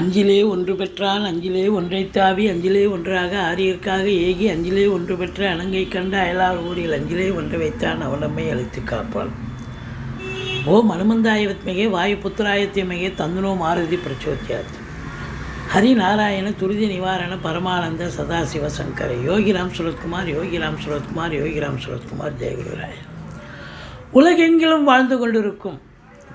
அஞ்சிலே ஒன்று பெற்றான் அஞ்சிலே ஒன்றை தாவி அஞ்சிலே ஒன்றாக ஆரியர்க்காக ஏகி அஞ்சிலே ஒன்று பெற்ற அணங்கை கண்ட அயலார் ஊரில் அஞ்சிலே ஒன்று வைத்தான் அவனம்மை அழைத்து காப்பான் ஓ ஹனுமந்தாயவத்மிகே வாயு புத்திராயத்தியமிகே தந்தனோ மாருதி பிரச்சோத்தியாத் ஹரிநாராயண துரிதி நிவாரண பரமானந்த சதாசிவ சங்கர யோகிராம் சுரத்குமார் யோகிராம் சுரத்குமார் யோகிராம் சுரத்குமார் ஜெயகுருராய உலகெங்கிலும் வாழ்ந்து கொண்டிருக்கும்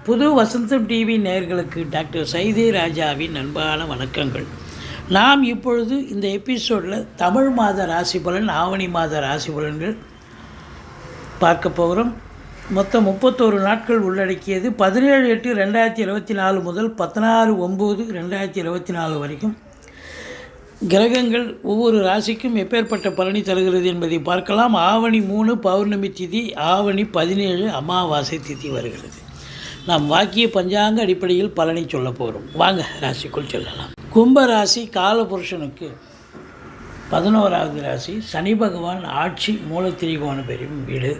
புது வசந்தம் டிவி நேயர்களுக்கு டாக்டர் சைதே ராஜாவின் அன்பான வணக்கங்கள். நாம் இப்பொழுது இந்த எபிசோடில் தமிழ் மாத ராசி பலன் ஆவணி மாத ராசி பலன்கள் பார்க்க போகிறோம். மொத்தம் முப்பத்தோரு நாட்கள் உள்ளடக்கியது. பதினேழு எட்டு ரெண்டாயிரத்தி இருபத்தி நாலு முதல் பதினாறு ஒம்பது ரெண்டாயிரத்தி இருபத்தி நாலு வரைக்கும் கிரகங்கள் ஒவ்வொரு ராசிக்கும் எப்பேற்பட்ட பலனை தருகிறது என்பதை பார்க்கலாம். ஆவணி மூணு பௌர்ணமி திதி ஆவணி பதினேழு அமாவாசை திதி வருகிறது. நாம் வாக்கிய பஞ்சாங்க அடிப்படையில் பலனை சொல்ல போகிறோம் வாங்க ராசிக்குள் செல்லலாம். கும்ப ராசி காலபுருஷனுக்கு பதினோராவது ராசி சனி பகவான் ஆட்சி மூலத்திரிகோண பெரும் வீடு.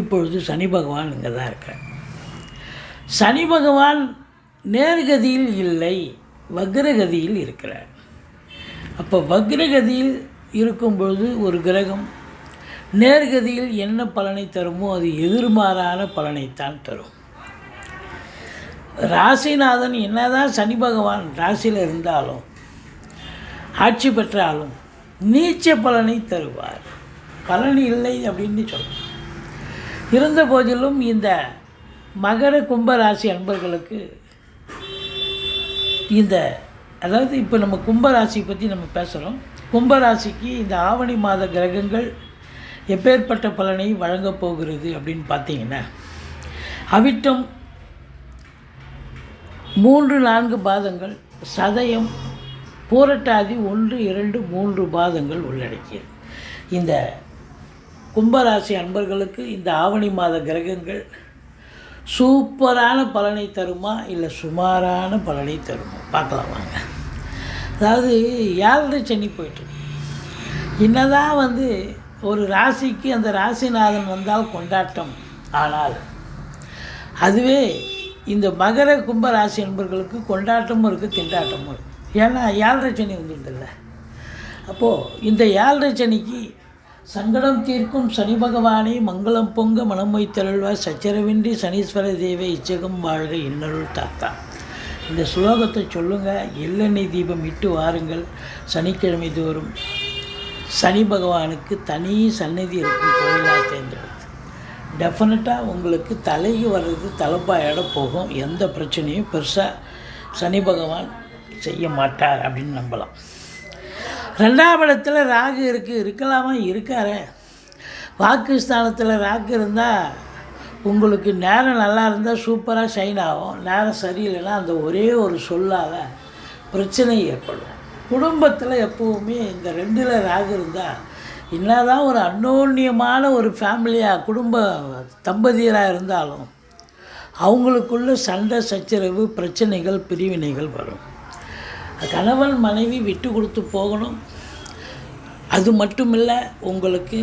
இப்பொழுது சனி பகவான் இங்கே தான் இருக்கார். சனி பகவான் நேர்கதியில் இல்லை வக்ரகதியில் இருக்கிறார். அப்போ வக்ரகதியில் இருக்கும் பொழுது ஒரு கிரகம் நேர்கதியில் என்ன பலனை தருமோ அது எதிர்மாறான பலனைத்தான் தரும். ராசிநாதன் என்னதான் சனி பகவான் ராசியில் இருந்தாலும் ஆட்சி பெற்றாலும் நீச்ச பலனை தருவார். பலன் இல்லை அப்படின்னு சொல்லுவார் இருந்த போதிலும் இந்த மகர கும்ப ராசி அன்பர்களுக்கு இந்த அதாவது இப்போ நம்ம கும்பராசி பற்றி நம்ம பேசுகிறோம் கும்பராசிக்கு இந்த ஆவணி மாத கிரகங்கள் எப்பேற்பட்ட பலனை வழங்கப் போகிறது அப்படின்னு பார்த்தீங்கன்னா அவிட்டம் மூன்று நான்கு பாதங்கள் சதயம் பூரட்டாதி ஒன்று இரண்டு மூன்று பாதங்கள் உள்ளடக்கியது. இந்த கும்பராசி அன்பர்களுக்கு இந்த ஆவணி மாத கிரகங்கள் சூப்பரான பலனை தருமா இல்லை சுமாரான பலனை தருமா? பார்க்கலாம் வாங்க. அதாவது ஏழரை சனி போயிட்டு? என்னதான் வந்து ஒரு ராசிக்கு அந்த ராசிநாதன் வந்தால் கொண்டாட்டம். ஆனால் அதுவே இந்த மகர கும்ப ராசி என்பர்களுக்கு கொண்டாட்டமும் இருக்குது திண்டாட்டமும் இருக்குது ஏன்னா ஏழரை சனி வந்துருதில்ல அப்போது இந்த ஏழரை சனிக்கு சங்கடம் தீர்க்கும் சனி பகவானை மங்களம் பொங்க மனம் வைத்தருள்வார். சச்சரவின்றி சனீஸ்வர தேவை இச்சகம் வாழ்க இன்னருள் தாத்தா. இந்த ஸ்லோகத்தை சொல்லுங்கள் எள்ளெண்ணெய் தீபம் இட்டு வாருங்கள். சனிக்கிழமை தோறும் சனி பகவானுக்கு தனி சன்னதி இருக்கும் கோயிலாக தேர்ந்தெடுக்கும் டெஃபினட்டாக உங்களுக்கு தலைக்கு வர்றது தலைப்பாயோட போகும். எந்த பிரச்சனையும் பெருசாக சனி பகவான் செய்ய மாட்டார் அப்படின்னு நம்பலாம். ரெண்டாம் இடத்துல ராகு இருக்குது இருக்கலாமா? இருக்காரே. வாக்குஸ்தானத்தில் ராகு இருந்தால் உங்களுக்கு நேரம் நல்லா இருந்தால் சூப்பராக ஷைன் ஆகும். நேரம் சரியில்லைன்னா அந்த ஒரே ஒரு சொல்லால் பிரச்சனை ஏற்படும். குடும்பத்தில் எப்போவுமே இந்த ரெண்டில் ராகு இருந்தால் என்னதான் ஒரு அன்னோன்யமான ஒரு ஃபேமிலியாக குடும்ப தம்பதியராக இருந்தாலும் அவங்களுக்குள்ள சண்டை சச்சரவு பிரச்சனைகள் பிரிவினைகள் வரும். கணவன் மனைவி விட்டு கொடுத்து போகணும். அது மட்டுமில்லை உங்களுக்கு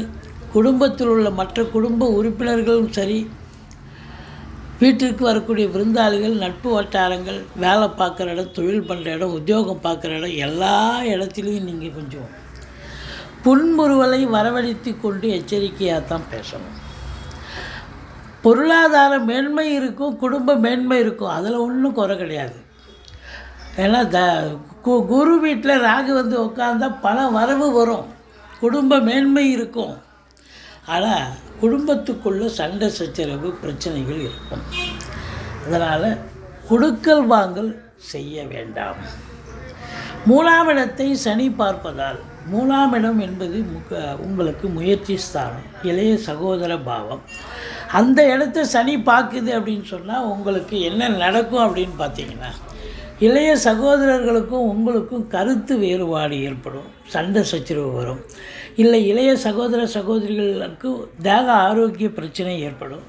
குடும்பத்தில் உள்ள மற்ற குடும்ப உறுப்பினர்களும் சரி வீட்டிற்கு வரக்கூடிய விருந்தாளிகள் நட்பு வட்டாரங்கள் வேலை பார்க்குற இடம் தொழில் பண்ணுற இடம் உத்தியோகம் பார்க்குற இடம் எல்லா இடத்துலையும் நீங்கள் கொஞ்சம் புன்முறுவலை வரவழைத்து கொண்டு எச்சரிக்கையாக தான் பேசணும். பொருளாதார மேன்மை இருக்கும் குடும்ப மேன்மை இருக்கும். அதில் ஒன்றும் குறை கிடையாது. ஏன்னா த கு- குரு வீட்டில் ராகு வந்து உட்காந்தா பல வரவு வரும். குடும்ப மேன்மை இருக்கும். ஆனால் குடும்பத்துக்குள்ளே சண்டை சச்சரவு பிரச்சனைகள் இருக்கும். அதனால் கொடுக்கல் வாங்கல் செய்ய வேண்டாம். மூணாம் இடத்தை சனி பார்ப்பதால் மூணாம் இடம் என்பது உங்களுக்கு முயற்சி ஸ்தானம் இளைய சகோதர பாவம். அந்த இடத்த சனி பார்க்குது அப்படின்னு சொன்னால் உங்களுக்கு என்ன நடக்கும் அப்படின்னு பார்த்தீங்கன்னா இளைய சகோதரர்களுக்கும் உங்களுக்கும் கருத்து வேறுபாடு ஏற்படும் சண்டை சச்சரவு வரும். இல்லை இளைய சகோதர சகோதரிகளுக்கு தேக ஆரோக்கிய பிரச்சனை ஏற்படும்.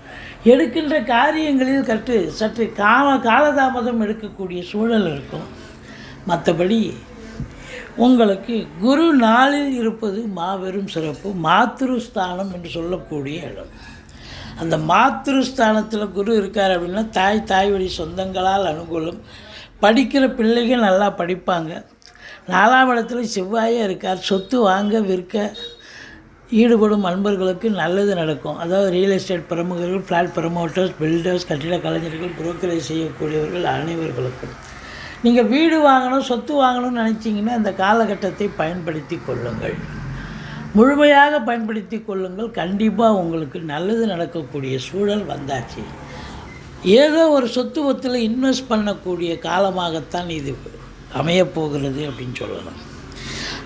எடுக்கின்ற காரியங்களில் கற்று சற்று கால காலதாமதம் எடுக்கக்கூடிய சூழல் இருக்கும். மற்றபடி உங்களுக்கு குரு நாளில் இருப்பது மாபெரும் சிறப்பு மாத்ருஸ்தானம் என்று சொல்லக்கூடிய இடம். அந்த மாத்ருஸ்தானத்தில் குரு இருக்கார் அப்படின்னா தாய் தாய் வழி சொந்தங்களால் அனுகூலம். படிக்கிற பிள்ளைகள் நல்லா படிப்பாங்க. நாலாம் இடத்துல செவ்வாயே இருக்கார். சொத்து வாங்க விற்க ஈடுபடும் அன்பர்களுக்கு நல்லது நடக்கும். அதாவது ரியல் எஸ்டேட் பிரமுகர்கள் ஃப்ளாட் ப்ரமோட்டர்ஸ் பில்டர்ஸ் கட்டிட கலைஞர்கள் புரோக்கரேஜ் செய்யக்கூடியவர்கள் அனைவர்களுக்கும். நீங்கள் வீடு வாங்கணும் சொத்து வாங்கணும்னு நினச்சிங்கன்னா இந்த காலகட்டத்தை பயன்படுத்தி கொள்ளுங்கள். முழுமையாக பயன்படுத்தி கொள்ளுங்கள். கண்டிப்பாக உங்களுக்கு நல்லது நடக்கக்கூடிய சூழல் வந்தாச்சு. ஏதோ ஒரு சொத்து ஒத்தில் இன்வெஸ்ட் பண்ணக்கூடிய காலமாகத்தான் இது அமையப்போகிறது அப்படின்னு சொல்லலாம்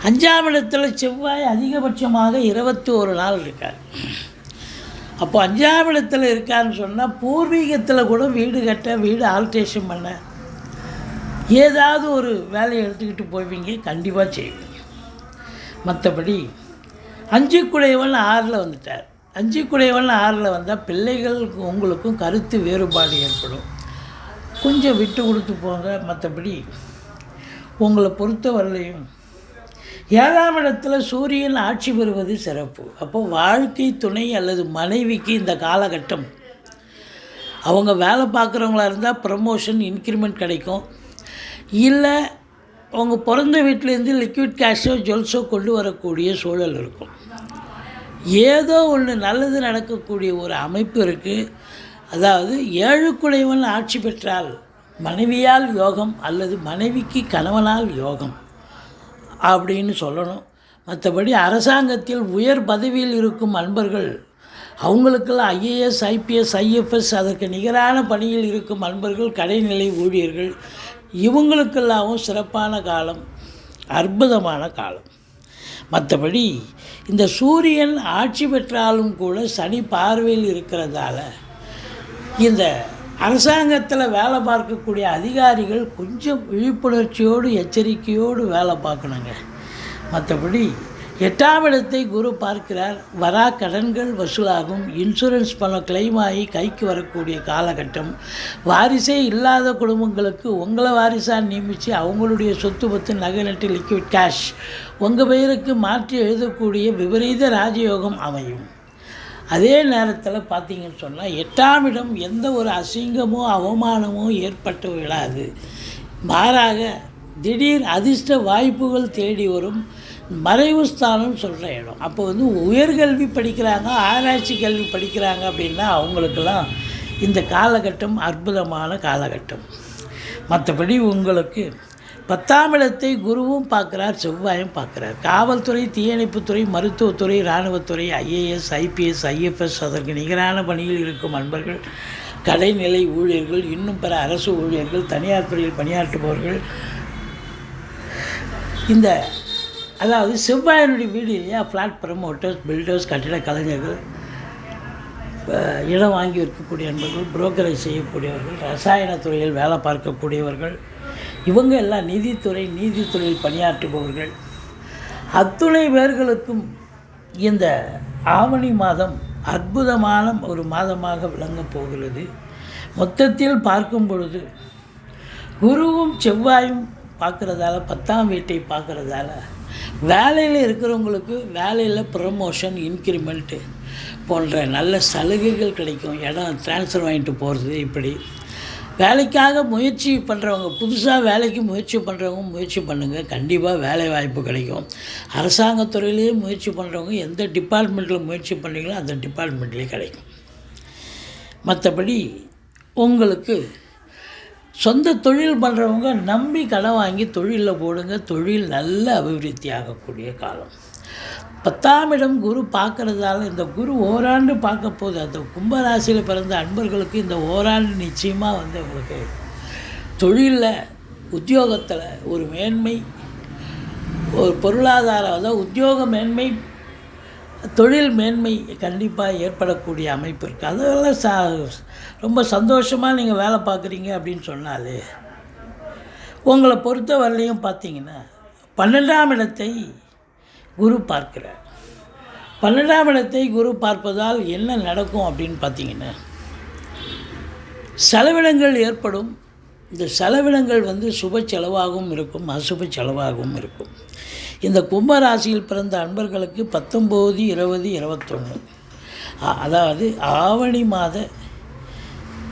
அஞ்சாம் இடத்துல செவ்வாய் அதிகபட்சமாக இருபத்தி ஒரு நாள் இருக்கார். அப்போ அஞ்சாம் இடத்துல இருக்கான்னு சொன்னால் பூர்வீகத்தில் கூட வீடு கட்ட வீடு ஆல்ட்ரேஷன் பண்ண ஏதாவது ஒரு வேலையை எடுத்துக்கிட்டு போவீங்க கண்டிப்பாக செய்வீங்க. மற்றபடி அஞ்சு குடையவன் ஆறில் வந்துட்டார். அஞ்சு குடையவன் ஆறில் வந்தால் பிள்ளைகளுக்கு உங்களுக்கும் கருத்து வேறுபாடு ஏற்படும். கொஞ்சம் விட்டு கொடுத்து போங்க மற்றபடி உங்களை பொறுத்தவரையிலையும் ஏழாம் இடத்துல சூரியன் ஆட்சி பெறுவது சிறப்பு. அப்போ வாழ்க்கை துணை அல்லது மனைவிக்கு இந்த காலகட்டம். அவங்க வேலை பார்க்குறவங்களா இருந்தால் ப்ரமோஷன் இன்க்ரிமெண்ட் கிடைக்கும். இல்லை அவங்க பிறந்த வீட்டிலேருந்து லிக்விட் கேஷோ ஜுவல்ஸோ கொண்டு வரக்கூடிய சூழல் இருக்கும். ஏதோ ஒன்று நல்லது நடக்கக்கூடிய ஒரு அமைப்பு இருக்குது அதாவது ஏழுக்குடையவன் ஆட்சி பெற்றால் மனைவியால் யோகம் அல்லது மனைவிக்கு கணவனால் யோகம் அப்படின்னு சொல்லணும். மற்றபடி அரசாங்கத்தில் உயர் பதவியில் இருக்கும் அன்பர்கள் அவங்களுக்கெல்லாம் ஐஏஎஸ் ஐபிஎஸ் ஐஎஃப்எஸ் அதற்கு நிகரான பணியில் இருக்கும் அன்பர்கள் கடைநிலை ஊழியர்கள் இவங்களுக்கெல்லாமும் சிறப்பான காலம் அற்புதமான காலம். மற்றபடி இந்த சூரியன் ஆட்சி பெற்றாலும் கூட சனி பார்வையில் இருக்கிறதால இந்த அரசாங்கத்தில் வேலை பார்க்கக்கூடிய அதிகாரிகள் கொஞ்சம் விழிப்புணர்ச்சியோடு எச்சரிக்கையோடு வேலை பார்க்கணுங்க. மற்றபடி எட்டாம் இடத்தை குரு பார்க்கிறார். வரா கடன்கள் வசூலாகும். இன்சூரன்ஸ் பணம் கிளைம் ஆகி கைக்கு வரக்கூடிய காலகட்டம். வாரிசே இல்லாத குடும்பங்களுக்கு உங்களை வாரிசாக நியமித்து அவங்களுடைய சொத்து பத்து நகை நட்டு லிக்விட் கேஷ் உங்கள் பெயருக்கு மாற்றி எழுதக்கூடிய விபரீத ராஜயோகம் அமையும். அதே நேரத்தில் பார்த்தீங்கன்னு சொன்னால் எட்டாம் இடம் எந்த ஒரு அசிங்கமோ அவமானமோ ஏற்பட்டு விடாது மாறாக திடீர் அதிர்ஷ்ட வாய்ப்புகள் தேடி வரும். மறைவு ஸ்தானம் சொல்கிற இடம். அப்போ வந்து உயர்கல்வி படிக்கிறாங்க ஆராய்ச்சி கல்வி படிக்கிறாங்க அப்படின்னா அவங்களுக்கெல்லாம் இந்த காலகட்டம் அற்புதமான காலகட்டம். மற்றபடி உங்களுக்கு பத்தாம் இடத்தை குருவும் பார்க்குறார் செவ்வாயும் பார்க்குறார். காவல்துறை தீயணைப்புத்துறை மருத்துவத்துறை இராணுவத்துறை ஐஏஎஸ் ஐபிஎஸ் ஐஎஃப்எஸ் அதற்கு நிகரான பணியில் இருக்கும் அன்பர்கள் கடைநிலை ஊழியர்கள் இன்னும் பிற அரசு ஊழியர்கள் தனியார் துறையில் பணியாற்றுபவர்கள் இந்த அதாவது செவ்வாயினுடைய வீடு இல்லையா? ஃப்ளாட் ப்ரமோட்டர்ஸ் பில்டர்ஸ் கட்டிட கலைஞர்கள் இடம் வாங்கி விற்கக்கூடிய அன்பர்கள் புரோக்கரேஜ் செய்யக்கூடியவர்கள் ரசாயன துறையில் வேலை பார்க்கக்கூடியவர்கள் இவங்க எல்லாம் நீதித்துறை நீதித்துறையில் பணியாற்றுபவர்கள். அத்துணை பேர்களுக்கும் இந்த ஆவணி மாதம் அற்புதமான ஒரு மாதமாக விளங்கப் போகிறது. மொத்தத்தில் பார்க்கும் பொழுது குருவும் செவ்வாயும் பார்க்குறதால பத்தாம் வீட்டை பார்க்குறதால வேலையில் இருக்கிறவங்களுக்கு வேலையில் ப்ரமோஷன் இன்க்ரிமெண்ட்டு போன்ற நல்ல சலுகைகள் கிடைக்கும். இடம் ட்ரான்ஸ்ஃபர் வாங்கிட்டு போகிறது இப்படி. வேலைக்காக முயற்சி பண்ணுறவங்க புதுசாக வேலைக்கு முயற்சி பண்ணுறவங்க முயற்சி பண்ணுங்கள் கண்டிப்பாக வேலை வாய்ப்பு கிடைக்கும். அரசாங்கத்துறையிலேயே முயற்சி பண்ணுறவங்க எந்த டிபார்ட்மெண்ட்டில் முயற்சி பண்ணுறீங்களோ அந்த டிபார்ட்மெண்ட்லேயே கிடைக்கும். மற்றபடி உங்களுக்கு சொந்த தொழில் பண்ணுறவங்க நம்பி கடன் வாங்கி தொழிலில் போடுங்க. தொழில் நல்ல அபிவிருத்தி ஆகக்கூடிய காலம். பத்தாம் இடம் குரு பார்க்குறதால இந்த குரு ஓராண்டு பார்க்க போகுது. அந்த கும்பராசியில் பிறந்த அன்பர்களுக்கு இந்த ஓராண்டு நிச்சயமாக வந்து உங்களுக்கு தொழிலில் உத்தியோகத்தில் ஒரு மேன்மை ஒரு பொருளாதாரம் அதாவது உத்தியோக மேன்மை தொழில் மேன்மை கண்டிப்பாக ஏற்படக்கூடிய அமைப்பு இருக்குது அதெல்லாம் சா ரொம்ப சந்தோஷமாக நீங்கள் வேலை பார்க்குறீங்க அப்படின்னு சொன்னாலே உங்களை பொறுத்த வரலையும் பார்த்தீங்கன்னா பன்னெண்டாம் இடத்தை குரு பார்க்கிறார். பன்னெண்டாம் இடத்தை குரு பார்ப்பதால் என்ன நடக்கும் அப்படின்னு பார்த்தீங்கன்னா செலவினங்கள் ஏற்படும். இந்த செலவினங்கள் வந்து சுப செலவாகவும் இருக்கும் அசுப செலவாகவும் இருக்கும். இந்த கும்பராசியில் பிறந்த அன்பர்களுக்கு பத்தொம்போது இருபது இருபத்தொன்று அதாவது ஆவணி மாத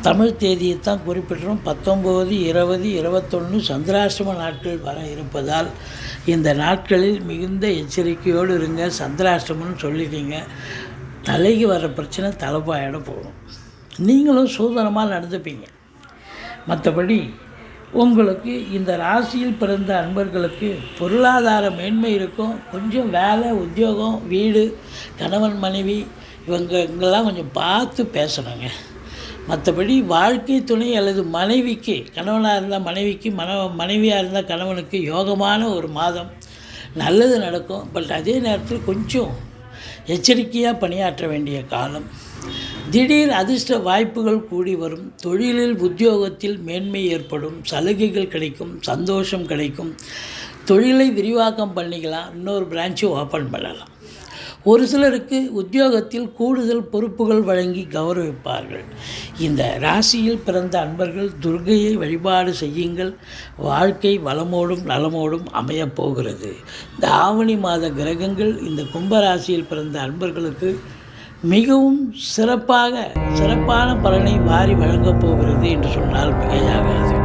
தமிழ் தேதியை தான் குறிப்பிடுறோம். பத்தொம்போது இருபது இருபத்தொன்று சந்திராசிரம நாட்கள் வர இருப்பதால் இந்த நாட்களில் மிகுந்த எச்சரிக்கையோடு இருங்க. சந்திராசிரமம்னு சொல்லிட்டீங்க. தலைக்கு வர பிரச்சனை தலைப்பாயிட போகும். நீங்களும் சூதனமாக நடந்துப்பீங்க. மற்றபடி உங்களுக்கு இந்த ராசியில் பிறந்த அன்பர்களுக்கு பொருளாதார மேன்மை இருக்கும். கொஞ்சம் வேலை உத்தியோகம் வீடு கணவன் மனைவி இவங்க இங்கெல்லாம் கொஞ்சம் பார்த்து பேசணுங்க. மற்றபடி வாழ்க்கை துணை அல்லது மனைவிக்கு கணவனாக இருந்தால் மனைவிக்கு மன மனைவியாக இருந்தால் கணவனுக்கு யோகமான ஒரு மாதம். நல்லது நடக்கும். பட் அதே நேரத்தில் கொஞ்சம் எச்சரிக்கையாக பணியாற்ற வேண்டிய காலம். திடீர் அதிர்ஷ்ட வாய்ப்புகள் கூடி வரும். தொழிலில் உத்தியோகத்தில் மேன்மை ஏற்படும். சலுகைகள் கிடைக்கும். சந்தோஷம் கிடைக்கும். தொழிலை விரிவாக்கம் பண்ணிக்கலாம். இன்னொரு பிரான்ச்சு ஓப்பன் பண்ணலாம். ஒரு சிலருக்கு உத்தியோகத்தில் கூடுதல் பொறுப்புகள் வழங்கி கௌரவிப்பார்கள். இந்த ராசியில் பிறந்த அன்பர்கள் துர்கையை வழிபாடு செய்யுங்கள். வாழ்க்கை வளமோடும் நலமோடும் அமையப் போகிறது. இந்த ஆவணி மாத கிரகங்கள் இந்த கும்பராசியில் பிறந்த அன்பர்களுக்கு மிகவும் சிறப்பாக சிறப்பான பலனை வாரி வழங்கப் போகிறது என்று சொன்னால் மிகையாகாது